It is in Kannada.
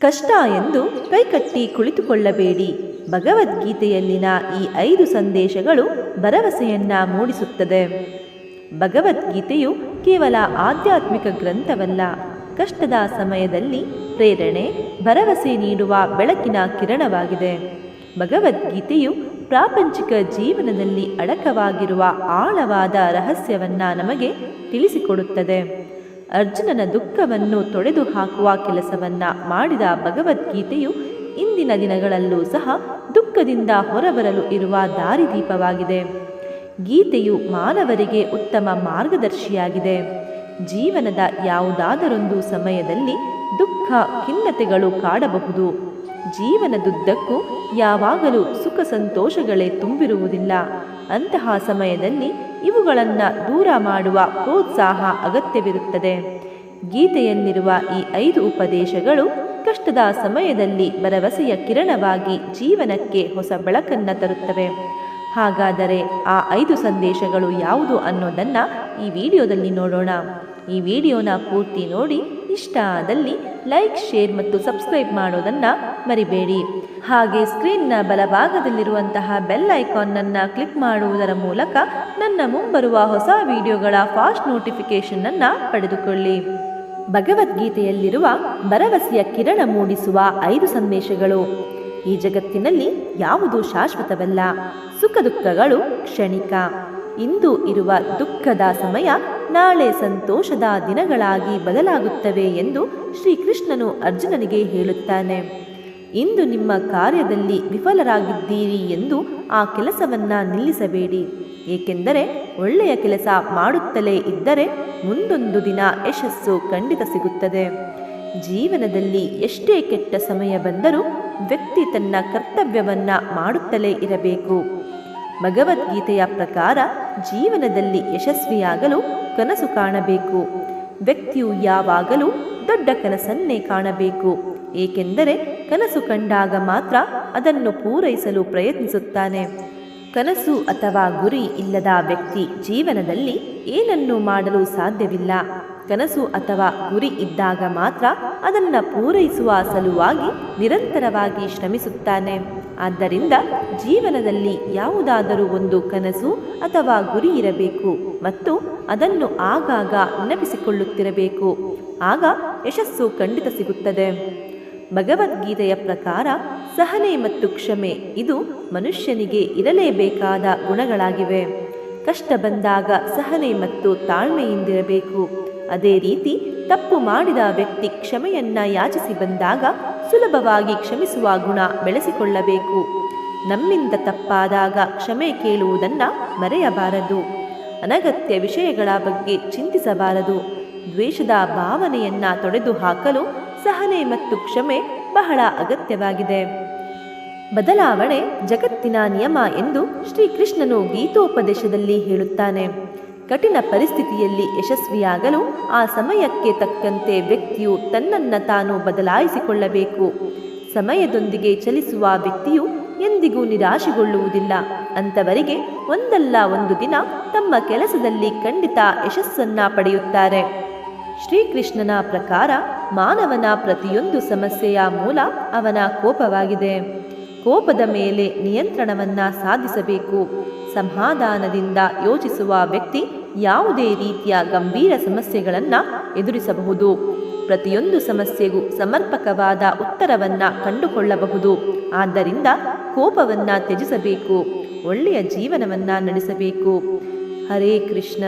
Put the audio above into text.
ಕಷ್ಟ ಎಂದು ಕೈಕಟ್ಟಿ ಕುಳಿತುಕೊಳ್ಳಬೇಡಿ. ಭಗವದ್ಗೀತೆಯಲ್ಲಿನ ಈ ಐದು ಸಂದೇಶಗಳು ಭರವಸೆಯನ್ನ ಮೂಡಿಸುತ್ತದೆ. ಭಗವದ್ಗೀತೆಯು ಕೇವಲ ಆಧ್ಯಾತ್ಮಿಕ ಗ್ರಂಥವಲ್ಲ, ಕಷ್ಟದ ಸಮಯದಲ್ಲಿ ಪ್ರೇರಣೆ, ಭರವಸೆ ನೀಡುವ ಬೆಳಕಿನ ಕಿರಣವಾಗಿದೆ. ಭಗವದ್ಗೀತೆಯು ಪ್ರಾಪಂಚಿಕ ಜೀವನದಲ್ಲಿ ಅಡಕವಾಗಿರುವ ಆಳವಾದ ರಹಸ್ಯವನ್ನ ನಮಗೆ ತಿಳಿಸಿಕೊಡುತ್ತದೆ. ಅರ್ಜುನನ ದುಃಖವನ್ನು ತೊಡೆದು ಹಾಕುವ ಕೆಲಸವನ್ನ ಮಾಡಿದ ಭಗವದ್ಗೀತೆಯು ಇಂದಿನ ದಿನಗಳಲ್ಲೂ ಸಹ ದುಃಖದಿಂದ ಹೊರಬರಲು ಇರುವ ದಾರಿದೀಪವಾಗಿದೆ. ಗೀತೆಯು ಮಾನವರಿಗೆ ಉತ್ತಮ ಮಾರ್ಗದರ್ಶಿಯಾಗಿದೆ. ಜೀವನದ ಯಾವುದಾದರೊಂದು ಸಮಯದಲ್ಲಿ ದುಃಖ ಖಿನ್ನತೆಗಳು ಕಾಡಬಹುದು. ಜೀವನದುದ್ದಕ್ಕೂ ಯಾವಾಗಲೂ ಸುಖ ಸಂತೋಷಗಳೇ ತುಂಬಿರುವುದಿಲ್ಲ. ಅಂತಹ ಸಮಯದಲ್ಲಿ ಇವುಗಳನ್ನು ದೂರ ಮಾಡುವ ಪ್ರೋತ್ಸಾಹ ಅಗತ್ಯವಿರುತ್ತದೆ. ಗೀತೆಯಲ್ಲಿರುವ ಈ ಐದು ಉಪದೇಶಗಳು ಕಷ್ಟದ ಸಮಯದಲ್ಲಿ ಭರವಸೆಯ ಕಿರಣವಾಗಿ ಜೀವನಕ್ಕೆ ಹೊಸ ಬೆಳಕನ್ನು ತರುತ್ತವೆ. ಹಾಗಾದರೆ ಆ ಐದು ಸಂದೇಶಗಳು ಯಾವುದು ಅನ್ನೋದನ್ನು ಈ ವಿಡಿಯೋದಲ್ಲಿ ನೋಡೋಣ. ಈ ವಿಡಿಯೋನ ಪೂರ್ತಿ ನೋಡಿ ಇಷ್ಟ ಆದಲ್ಲಿ ಲೈಕ್, ಶೇರ್ ಮತ್ತು ಸಬ್ಸ್ಕ್ರೈಬ್ ಮಾಡೋದನ್ನು ಮರಿಬೇಡಿ. ಹಾಗೆ ಸ್ಕ್ರೀನ್ನ ಬಲಭಾಗದಲ್ಲಿರುವಂತಹ ಬೆಲ್ ಐಕಾನ್ನನ್ನು ಕ್ಲಿಕ್ ಮಾಡುವುದರ ಮೂಲಕ ನನ್ನ ಮುಂಬರುವ ಹೊಸ ವಿಡಿಯೋಗಳ ಫಾಸ್ಟ್ ನೋಟಿಫಿಕೇಷನ್ನನ್ನು ಪಡೆದುಕೊಳ್ಳಿ. ಭಗವದ್ಗೀತೆಯಲ್ಲಿರುವ ಭರವಸೆಯ ಕಿರಣ ಮೂಡಿಸುವ ಐದು ಸಂದೇಶಗಳು. ಈ ಜಗತ್ತಿನಲ್ಲಿ ಯಾವುದು ಶಾಶ್ವತವಲ್ಲ? ಸುಖ ದುಃಖಗಳು ಕ್ಷಣಿಕ. ಇಂದು ಇರುವ ದುಃಖದ ಸಮಯ ನಾಳೆ ಸಂತೋಷದ ದಿನಗಳಾಗಿ ಬದಲಾಗುತ್ತವೆ ಎಂದು ಶ್ರೀಕೃಷ್ಣನು ಅರ್ಜುನನಿಗೆ ಹೇಳುತ್ತಾನೆ. ಇಂದು ನಿಮ್ಮ ಕಾರ್ಯದಲ್ಲಿ ವಿಫಲರಾಗಿದ್ದೀರಿ ಎಂದು ಆ ಕೆಲಸವನ್ನು ನಿಲ್ಲಿಸಬೇಡಿ. ಏಕೆಂದರೆ ಒಳ್ಳೆಯ ಕೆಲಸ ಮಾಡುತ್ತಲೇ ಇದ್ದರೆ ಮುಂದೊಂದು ದಿನ ಯಶಸ್ಸು ಖಂಡಿತ ಸಿಗುತ್ತದೆ. ಜೀವನದಲ್ಲಿ ಎಷ್ಟೇ ಕೆಟ್ಟ ಸಮಯ ಬಂದರೂ ವ್ಯಕ್ತಿ ತನ್ನ ಕರ್ತವ್ಯವನ್ನು ಮಾಡುತ್ತಲೇ ಇರಬೇಕು. ಭಗವದ್ಗೀತೆಯ ಪ್ರಕಾರ ಜೀವನದಲ್ಲಿ ಯಶಸ್ವಿಯಾಗಲು ಕನಸು ಕಾಣಬೇಕು. ವ್ಯಕ್ತಿಯು ಯಾವಾಗಲೂ ದೊಡ್ಡ ಕನಸನ್ನೇ ಕಾಣಬೇಕು. ಏಕೆಂದರೆ ಕನಸು ಕಂಡಾಗ ಮಾತ್ರ ಅದನ್ನು ಪೂರೈಸಲು ಪ್ರಯತ್ನಿಸುತ್ತಾನೆ. ಕನಸು ಅಥವಾ ಗುರಿ ಇಲ್ಲದ ವ್ಯಕ್ತಿ ಜೀವನದಲ್ಲಿ ಏನನ್ನು ಮಾಡಲು ಸಾಧ್ಯವಿಲ್ಲ. ಕನಸು ಅಥವಾ ಗುರಿ ಇದ್ದಾಗ ಮಾತ್ರ ಅದನ್ನು ಪೂರೈಸುವ ಸಲುವಾಗಿ ನಿರಂತರವಾಗಿ ಶ್ರಮಿಸುತ್ತಾನೆ. ಆದ್ದರಿಂದ ಜೀವನದಲ್ಲಿ ಯಾವುದಾದರೂ ಒಂದು ಕನಸು ಅಥವಾ ಗುರಿ ಇರಬೇಕು ಮತ್ತು ಅದನ್ನು ಆಗಾಗ ನೆನಪಿಸಿಕೊಳ್ಳುತ್ತಿರಬೇಕು. ಆಗ ಯಶಸ್ಸು ಖಂಡಿತ ಸಿಗುತ್ತದೆ. ಭಗವದ್ಗೀತೆಯ ಪ್ರಕಾರ ಸಹನೆ ಮತ್ತು ಕ್ಷಮೆ ಇದು ಮನುಷ್ಯನಿಗೆ ಇರಲೇಬೇಕಾದ ಗುಣಗಳಾಗಿವೆ. ಕಷ್ಟ ಬಂದಾಗ ಸಹನೆ ಮತ್ತು ತಾಳ್ಮೆಯಿಂದಿರಬೇಕು. ಅದೇ ರೀತಿ ತಪ್ಪು ಮಾಡಿದ ವ್ಯಕ್ತಿ ಕ್ಷಮೆಯನ್ನ ಯಾಚಿಸಿ ಬಂದಾಗ ಸುಲಭವಾಗಿ ಕ್ಷಮಿಸುವ ಗುಣ ಬೆಳೆಸಿಕೊಳ್ಳಬೇಕು. ನಮ್ಮಿಂದ ತಪ್ಪಾದಾಗ ಕ್ಷಮೆ ಕೇಳುವುದನ್ನು ಮರೆಯಬಾರದು. ಅನಗತ್ಯ ವಿಷಯಗಳ ಬಗ್ಗೆ ಚಿಂತಿಸಬಾರದು. ದ್ವೇಷದ ಭಾವನೆಯನ್ನ ತೊಡೆದು ಹಾಕಲು ಸಹನೆ ಮತ್ತು ಕ್ಷಮೆ ಬಹಳ ಅಗತ್ಯವಾಗಿದೆ. ಬದಲಾವಣೆ ಜಗತ್ತಿನ ನಿಯಮ ಎಂದು ಶ್ರೀಕೃಷ್ಣನು ಗೀತೋಪದೇಶದಲ್ಲಿ ಹೇಳುತ್ತಾನೆ. ಕಠಿಣ ಪರಿಸ್ಥಿತಿಯಲ್ಲಿ ಯಶಸ್ವಿಯಾಗಲು ಆ ಸಮಯಕ್ಕೆ ತಕ್ಕಂತೆ ವ್ಯಕ್ತಿಯು ತನ್ನನ್ನು ತಾನು ಬದಲಾಯಿಸಿಕೊಳ್ಳಬೇಕು. ಸಮಯದೊಂದಿಗೆ ಚಲಿಸುವ ವ್ಯಕ್ತಿಯು ಎಂದಿಗೂ ನಿರಾಶೆಗೊಳ್ಳುವುದಿಲ್ಲ. ಅಂಥವರಿಗೆ ಒಂದಲ್ಲ ಒಂದು ದಿನ ತಮ್ಮ ಕೆಲಸದಲ್ಲಿ ಖಂಡಿತ ಯಶಸ್ಸನ್ನ ಪಡೆಯುತ್ತಾರೆ. ಶ್ರೀಕೃಷ್ಣನ ಪ್ರಕಾರ ಮಾನವನ ಪ್ರತಿಯೊಂದು ಸಮಸ್ಯೆಯ ಮೂಲ ಅವನ ಕೋಪವಾಗಿದೆ. ಕೋಪದ ಮೇಲೆ ನಿಯಂತ್ರಣವನ್ನ ಸಾಧಿಸಬೇಕು. ಸಮಾಧಾನದಿಂದ ಯೋಚಿಸುವ ವ್ಯಕ್ತಿ ಯಾವುದೇ ರೀತಿಯ ಗಂಭೀರ ಸಮಸ್ಯೆಗಳನ್ನು ಎದುರಿಸಬಹುದು. ಪ್ರತಿಯೊಂದು ಸಮಸ್ಯೆಗೂ ಸಮರ್ಪಕವಾದ ಉತ್ತರವನ್ನು ಕಂಡುಕೊಳ್ಳಬಹುದು. ಆದ್ದರಿಂದ ಕೋಪವನ್ನ ತ್ಯಜಿಸಬೇಕು. ಒಳ್ಳೆಯ ಜೀವನವನ್ನ ನಡೆಸಬೇಕು. ಹರೇ ಕೃಷ್ಣ.